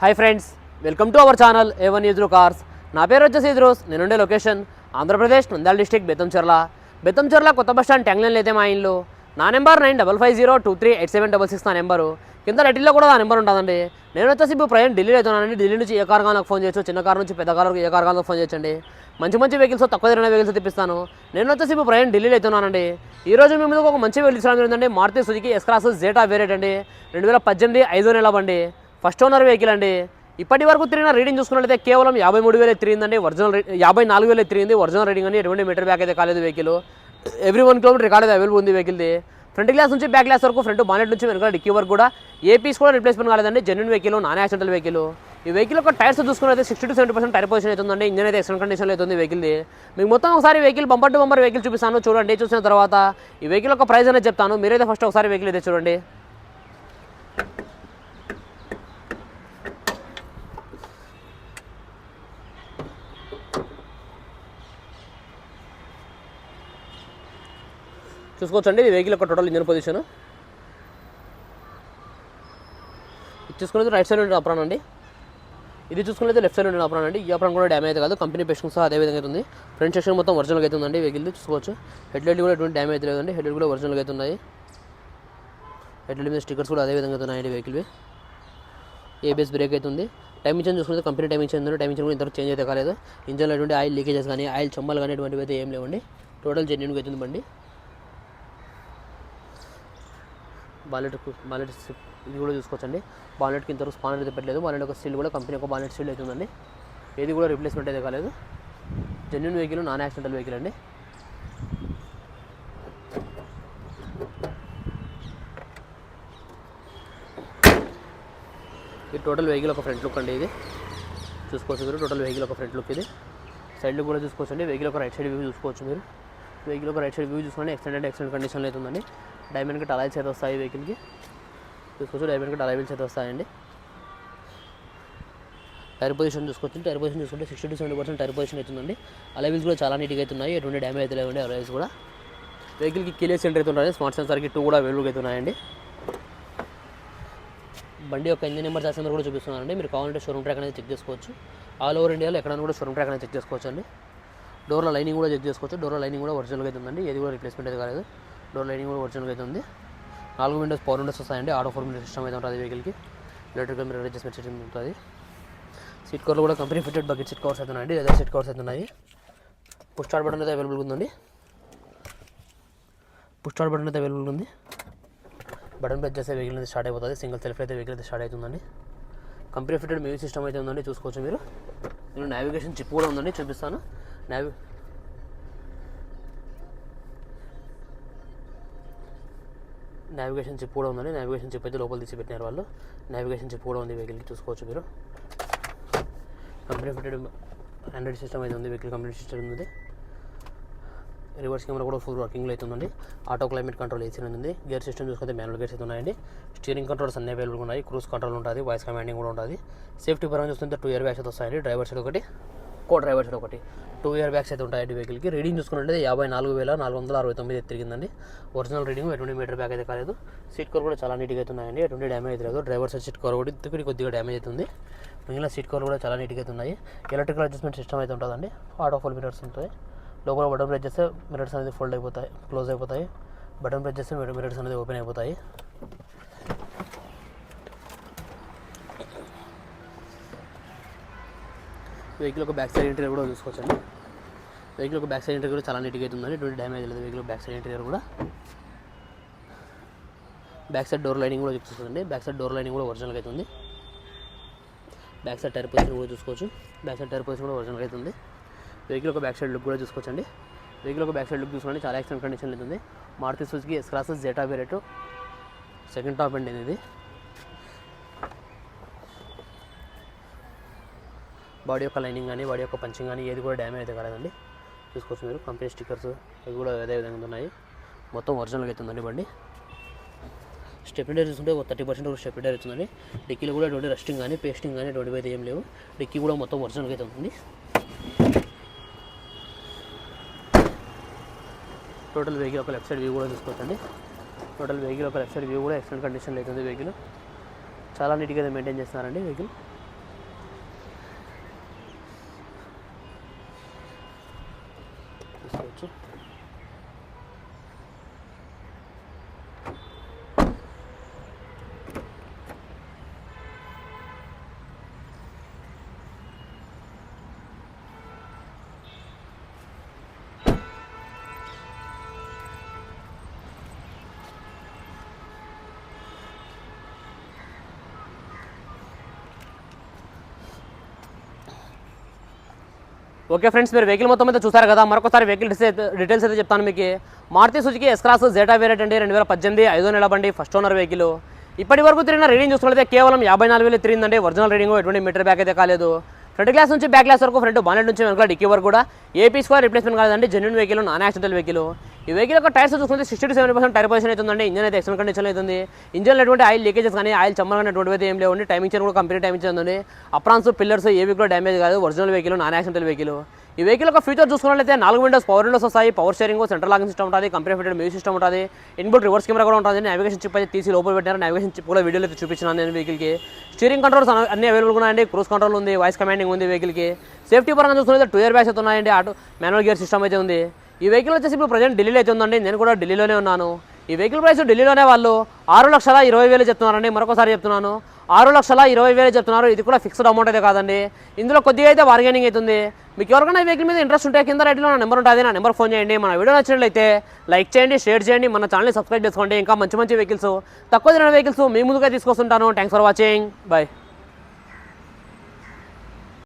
Hi friends welcome to our channel A one one cars నా పేరు వచ్చేసి ఇద్రోస్ నేనుండే లొకేషన్ ఆంధ్రప్రదేశ్ నంద్యాల డిస్టిక్ బెత్తంచెర్ల. బెత్తంచెర్ల కొత్త బస్ స్టాండ్ ట్యాంగ్లైన్లో అయితే మా ఇల్లు. నా number nine double five zero two three eight seven double six నా నెంబరు. కింద రెడ్డిలో కూడా నా నెంబర్ ఉంటుందండి. నేను వచ్చేసి ఇప్పుడు ప్రయాణం ఢిల్లీలో అవుతున్నానండి ఢిల్లీ నుంచి ఏ కార్ నాకు ఫోన్ చేయొచ్చు. చిన్న కార్ నుంచి పెద్ద కార్ ఏ కార్ నాకు ఫోన్ చేయొచ్చండి. మంచి మంచి వెహికల్స్ తక్కువ తిరిగిన వెహికల్స్ తెప్పిస్తాను. నేను వచ్చేసి ఇప్పుడు ప్రయాణం ఢిల్లీలో అవుతున్నానండి ఈ రోజు మీ ముందుకు ఒక మంచి వెహికల్స్ రావడం ఏంటంటే Maruti Suzuki S cross Zeta variant అండి. రెండు వేల పద్దెనిమిది ఐదో నెల బండి. ఫస్ట్ ఓనర్ వెహికల్ అండి. ఇప్పటి వరకు తిరిగిన రీడింగ్ చూసుకున్నట్లయితే కేవలం యాభై మూడు వేలు తిరిగిందండి. ఒరిజినల్ యాభై నాలుగు వేలు తిరిగింది. ఒరిజినల్ రీడింగ్ అని ఎటువంటి మీటర్ బ్యాక్ అయితే కాలేదు vehicle. Every one kilometre record అయితే అవైలబుల్ ఉంది వెహికల్ది. ఫ్రంట్ గ్లాస్ నుంచి బ్యాక్ గ్లాస్ వరకు ఫ్రంట్ బానెట్ నుంచి వెనకాల డిక్కీ వరకు కూడా ఏ పీస్ కూడా రిప్లేస్మెంట్ కాలేదండి. Genuine vehicle non accidental vehicle ఈ వెహికల్ యొక్క tyres చూసుకున్నైతే sixty to seventy percent tyre position అవుతుందండి ఇంజన్ అయితే ఎక్సలెంట్ కండిషన్లో అవుతుంది వెహికల్ది మీకు మొత్తం ఒకసారి vehicle bumper to bumper vehicle చూపిస్తాను. చూడండి చూసిన తర్వాత ఈ వెహికల్ యొక్క ప్రైస్ అనేది చెప్తాను. మీరైతే ఫస్ట్ ఒకసారి వెహికల్ అయితే చూడండి. చూసుకోవచ్చండి. ఈ వెహికల్ యొక్క టోటల్ ఇంజన్ పొజిషన్ ఇది చూసుకునేది రైట్ సైడ్ ఉండే అప్రాన్ అండి. ఇది చూసుకునేది లెఫ్ట్ సైడ్ ఉండే అప్రాన్ అండి. ఈ అప్రాన్ కూడా డ్యామేజ్ కాదు. కంపెనీ పేషన్ సహా అదే విధంగా అవుతుంది ఫ్రంట్ సెక్షన్ మొత్తం ఒరిజినల్గా అవుతుందండి వెహికల్ చూసుకోవచ్చు. హెడ్లైట్ కూడా ఎటువంటి డ్యామేజ్ లేదండి. హెడ్లైట్ కూడా ఒరిజినల్గా అవుతున్నాయి హెడ్లైట్ మీద స్టిక్కర్స్ కూడా అదే విధంగా అవుతున్నాయండి వెహికల్వి ఏబిఎస్ బ్రేక్ అవుతుంది టైం ఇచ్చిన చూసుకుంటే కంపెనీ టైం ఇచ్చింది టైం ఇచ్చిన కూడా ఇంతవరకు చేంజ్ అయితే కాలేదు. ఇంజన్లో ఎటువంటి ఆయిల్ లీకేజెస్ కానీ ఆయిల్ చొమ్మలు కానీ ఎటువంటివి అయితే ఏం లేవండి. టోటల్ జెన్యున్గా అవుతుంది బండి. బాలెట్ బాలెట్ ఇది కూడా చూసుకోవచ్చండి. బాలెట్కి ఇంతవరకు స్పానర్ అయితే పెట్టలేదు. బాలెట్ ఒక సీల్ కూడా కంపెనీ ఒక బాలెట్ సీల్ అవుతుందండి ఏది కూడా రిప్లేస్మెంట్ అయితే కాలేదు. Genuine vehicle non accidental vehicle అండి. ఇది టోటల్ వెహికల్ ఒక ఫ్రంట్ లుక్ అండి ఇది. చూసుకోవచ్చు మీరు టోటల్ వెహికల్ ఒక ఫ్రంట్ లుక్ ఇది. సైడ్ లుక్ కూడా చూసుకోవచ్చు అండి వెహికల్ ఒక రైట్ సైడ్ వ్యూ చూసుకోవచ్చు మీరు. వెహికల్ ఒక రైట్ సైడ్ వ్యూ చూసుకోండి ఎక్స్టెండెడ్ ఎక్స్టెండ్ కండిషన్లో అయితే ఉందండి. డైమండ్ కట్ అలాయిల్స్ అయితే వస్తాయి వెహికల్కి. చూసుకోవచ్చు డైమండ్ కట్ అలాయిల్స్ అయితే వస్తాయండి. టైర్ పొజిషన్ చూసుకోవచ్చు టైర్ పొజిషన్ చూసుకుంటే sixty to seventy percent tyre position అవుతుందండి అలవిల్స్ కూడా చాలా నీట్గా అవుతున్నాయి ఎటువంటి డ్యామేజ్ అయితే లేవండి అలవిల్స్ కూడా. వెహికల్కి కిలియర్ సెంటర్ అయితే ఉన్నాయి స్మార్ట్ సెన్సార్కి టూ కూడా అవైలబుల్గా అయితే ఉన్నాయండి. బండి యొక్క ఇంజిన్ నెంబర్ చేసిన కూడా చూపిస్తున్నానండి. మీరు కావాలంటే షోరూమ్ ట్రాక్ అనేది చెక్ చేసుకోవచ్చు. ఆల్ ఓవర్ ఇండియాలో ఎక్కడైనా కూడా షోరూమ్ ట్రాక్ అనేది చెక్ చేసుకోవచ్చు అండి డోర్ల లైనింగ్ కూడా చెక్ చేసుకోవచ్చు. డోర్ల లైనింగ్ కూడా ఒరిజినల్గా అయితే ఉందండి. ఏది కూడా రిప్లేస్మెంట్ అయితే కాలేదు. డోర్ లైనింగ్ కూడా ఒరిజినల్గా అయితే ఉంది. నాలుగు విండోస్ పవర్ విండోస్ వస్తాయండి. ఆటో ఫోర్ విండోస్ సిస్టమ్ అయితే ఉంటుంది వెహికల్కి. ఎలక్ట్రికల్ మీరు అడ్జస్ట్మెంట్ సిస్టమ్ ఉంటుంది. సీట్ కవర్లు కూడా company fitted bucket seat covers అయితే అండి సీట్ కవర్స్ అయితే ఉన్నాయి. పుష్ స్టార్ట్ బటన్ అయితే అవైలబుల్ ఉందండి పుష్ స్టార్ట్ బటన్ అయితే అవైలబుల్ ఉంది. బటన్ ప్రెస్ చేస్తే వెహికల్ అయితే స్టార్ట్ అయిపోతుంది. సింగిల్ సెల్ఫ్ అయితే వెహికల్ అయితే స్టార్ట్ అవుతుందండి. కంపెనీ ఫిటెడ్ మ్యూజిక్ సిస్టమ్ అయితే ఉందండి. చూసుకోవచ్చు మీరు. నేను నావిగేషన్ చిప్ కూడా ఉందండి. చూపిస్తాను. నావి నావిగేషన్ చిప్ కూడా ఉందండి. నావిగేషన్ చిప్ అయితే లోపల తీసి పెట్టినారు వాళ్ళు. నావిగేషన్ చిప్ కూడా ఉంది వెహికల్కి చూసుకోవచ్చు మీరు. కంపెనీ ఫిటెడ్ ఆండ్రాయిడ్ సిస్టమ్ అయితే ఉంది. వెహికల్ కంప్లీట్ సిస్టమ్ ఉంది. రివర్స్ కెమెరా కూడా ఫుల్ వర్కింగ్లో అయితే ఉందండి. ఆటో క్లైమేట్ కంట్రోల్ ఏసీ ఉంది. గేర్ సిస్టమ్ చూసుకుంటే మాన్యువల్ గేర్స్ అయితే ఉన్నాయండి. స్టీరింగ్ కంట్రోల్స్ అన్ని అవైలబుల్ ఉన్నాయి. క్రూజ్ కంట్రోల్ ఉంటుంది. వాయిస్ కమాండింగ్ కూడా ఉంటుంది. సేఫ్టీ పరంగా చూస్తుంటే టూ ఇయర్ బ్యాగ్స్ వస్తాయండి. డ్రైవర్ సైడ్ ఒకటి. కో డ్రైవర్స్ ఒకటి. టూ ఇయర్ బ్యాగ్స్ అయితే ఉంటాయి వెహికల్కి. రీడింగ్ చూసుకుంటే యాభై నాలుగు వేల నాలుగు వందల అరవై తొమ్మిది తిరిగిందండి. ఒరిజినల్ రీడింగ్ ఎటువంటి మీటర్ బ్యాగ్ అయితే కాలేదు. సీట్ కవర్ కూడా చాలా నీట్గా అయితే ఉన్నాయండి. ఎటువంటి డ్యామేజ్ అయితే లేదు. డ్రైవర్ సైడ్ సీట్ కవర్ కూడా ఇద్దరికి కొద్దిగా డ్యామేజ్ అవుతుంది మిగిలిన సీట్ కవర్ కూడా చాలా నీట్గా అవుతున్నాయి ఎలక్ట్రికల్ అడ్జస్ట్మెంట్ సిస్టమ్ అయితే ఉంటుందండి. ఆటో ఫుల్ మిరర్స్ ఉంటాయి. లోపల బటన్ ప్రెస్ చేస్తే మిరర్స్ అనేది ఫోల్డ్ అయిపోతాయి క్లోజ్ అయిపోతాయి. బటన్ ప్రెస్ చేస్తే మిరర్స్ అనేది ఓపెన్ అయిపోతాయి. వెహికల్ ఒక బ్యాక్ సైడ్ ఇంటీరియర్ కూడా చూసుకోవచ్చండి. వెహికల్ ఒక బ్యాక్ సైడ్ ఇంటీరియర్ కూడా చాలా నీట్గా అయితే ఉందండి. ఎటువంటి డ్యామేజ్ లేదు. వెహికల్ బ్యాక్ సైడ్ ఇంటీరియర్ కూడా. బ్యాక్ సైడ్ డోర్ లైనింగ్ కూడా చూసుకోవచ్చండి బ్యాక్ సైడ్ డోర్ లైనింగ్ కూడా ఒరిజినల్గా అయితే ఉంది. బ్యాక్ సైడ్ టైర్ పొజిషన్ కూడా చూసుకోవచ్చు. బ్యాక్ సైడ్ టైర్ పొజిషన్ కూడా ఒరిజినల్గా అయితే ఉంది. వెహికల్ ఒక బ్యాక్ సైడ్ లుక్ కూడా చూసుకోవచ్చండి. వెహికల్ ఒక బ్యాక్ సైడ్ లుక్ చూసుకోండి చాలా ఎక్సలెంట్ కండిషన్ అవుతుంది Maruti Suzuki S cross Zeta variant second top అండి ఇది. బాడీ యొక్క లైనింగ్ కానీ బాడీ యొక్క పంచింగ్ కానీ ఏది కూడా డ్యామేజ్ అయితే కాలేదండి. చూసుకోవచ్చు మీరు. కంపెనీ స్టిక్కర్స్ అవి కూడా అదే విధంగా ఉన్నాయి. మొత్తం ఒరిజినల్గా అయితే ఉందండి బండి. స్టెప్నీ చూసుకుంటే ఒక థర్టీ పర్సెంట్ కూడా స్టెప్నీ అవుతుందండి. డిక్కీలో కూడా ఎటువంటి రెస్టింగ్ కానీ పేస్టింగ్ కానీ ఎటువంటి అయితే ఏం లేవు. డిక్కీ కూడా మొత్తం ఒరిజినల్గా అయితే ఉంటుంది టోటల్ వెహికల్ ఒక లెఫ్ట్ సైడ్ వ్యూ కూడా చూసుకోవచ్చండి. టోటల్ వెహికల్ ఒక లెఫ్ట్ సైడ్ వ్యూ కూడా ఎక్సలెంట్ కండిషన్లో అవుతుంది వెహికల్. చాలా నీట్గా అయితే మెయింటైన్ చేస్తున్నారండి వెహికల్. చూసుకోవచ్చు ఓకే ఫ్రెండ్స్ మీరు వెహికల్ మొత్తం అయితే చూసారు కదా. మరొకసారి వెహికల్ డీటెయిల్స్ అయితే చెప్తాను మీకు. Maruti Suzuki S cross Zeta variant అండి రెండు వేల పద్దెనిమిది ఐదో నెల బండి ఫస్ట్ ఓనర్ వెహికల్ ఇప్పటి వరకు తిరిగిన రీడింగ్ చూసుకుంటే కేవలం యాభై నాలుగు వేలు తిరిగిందండి. ఒరిజినల్ రీడింగ్ ఎటువంటి మీటర్ బ్యాక్ అయితే కాలేదు. ఫ్రంట్ గ్లాస్ నుంచి బ్యాక్ గ్లాస్ వరకు ఫ్రంట్ బానెట్ నుంచి వెనకాల డిక్కీ వరకు కూడా ఏపీ స్క్వేర్ రిప్లేస్మెంట్ కాదండి genuine vehicle non accidental vehicle ఈ వెహికల్ యొక్క టైర్స్ చూసుకుంటే sixty to seven percent tyre position అవుతుందండి ఇంజన్ అయితే ఎక్సలెంట్ కండిషన్ అవుతుంది ఇంజన్ ఎటువంటి ఆయిల్ లీకేజెస్ కానీ ఆయిల్ చమ్మలు కానీ అటువంటివి అయితే ఏం లేవండి. టైమింగ్ చైన్ కూడా కంపెనీ టైమింగ్ చైన్ ఉంది అప్రాన్స్ పిల్లర్స్ ఏవి కూడా డ్యామేజ్ కాదు. Original vehicle non accidental vehicle ఈ వెహికల్ యొక్క ఫీచర్ చూసుకున్నట్లయితే నాలుగు విండోస్ పవర్ విండోస్ వస్తాయి. Power steering central locking system ఉంటుంది. కంపెనీ ఫిటెడ్ మ్యూజిక్ సిస్టమ్ ఉంటుంది. ఇన్బుల్ రివర్స్ కెమెరా కూడా ఉంటుంది. నావిగేషన్ చిప్ అయితే తీసి లోపల పెట్టారు నావిగేషన్ చిప్ కూడా వీడియోలో అయితే చూపించినాను నేను వెహికల్కి స్టీరింగ్ కంట్రోల్స్ అన్ని అవైలబుల్ ఉన్నాయండి. క్రూస్ కంట్రోల్ ఉంది. వాయిస్ కమాండింగ్ ఉంది వెహికల్కి సేఫ్టీ పరంగా చూసుకుంటే టూ ఇయర్ బ్యాగ్స్ అయితే ఉన్నాయండి. ఆటో మాన్యువల్ గేర్ సిస్టమ్ అయితే ఉంది. ఈ వెహికల్ వచ్చేసి ఇప్పుడు ప్రజెంట్ ఢిల్లీలో అయితే ఉందండి. నేను కూడా ఢిల్లీలోనే ఉన్నాను. ఈ వెహికల్ ప్రైస్ ఢిల్లీలోనే వాళ్ళు ఆరు లక్షల ఇరవై వేలు చెప్తున్నారండి. మరొకసారి చెప్తున్నాను. ఆరు లక్షల ఇరవై వేలు చెప్తున్నారు. ఇది కూడా ఫిక్స్డ్ అమౌంట్ అయితే కాదండి. ఇందులో కొద్దిగా అయితే బార్గెనింగ్ అవుతుంది. మీకు ఎవరికైనా ఈ వెహికల్ మీద ఇంట్రెస్ట్ ఉంటే కింద రైట్లో నా నెంబర్ ఉంటుంది. నా నెంబర్ ఫోన్ చేయండి. మన వీడియో నచ్చినట్లయితే లైక్ చేయండి షేర్ చేయండి. మన ఛానల్ని సబ్స్క్రైబ్ చేసుకోండి. ఇంకా మంచి మంచి వెహికల్స్ తక్కువ తిన వెహికల్స్ మీ ముందుగా తీసుకొస్తుంటాను. Thanks for watching bye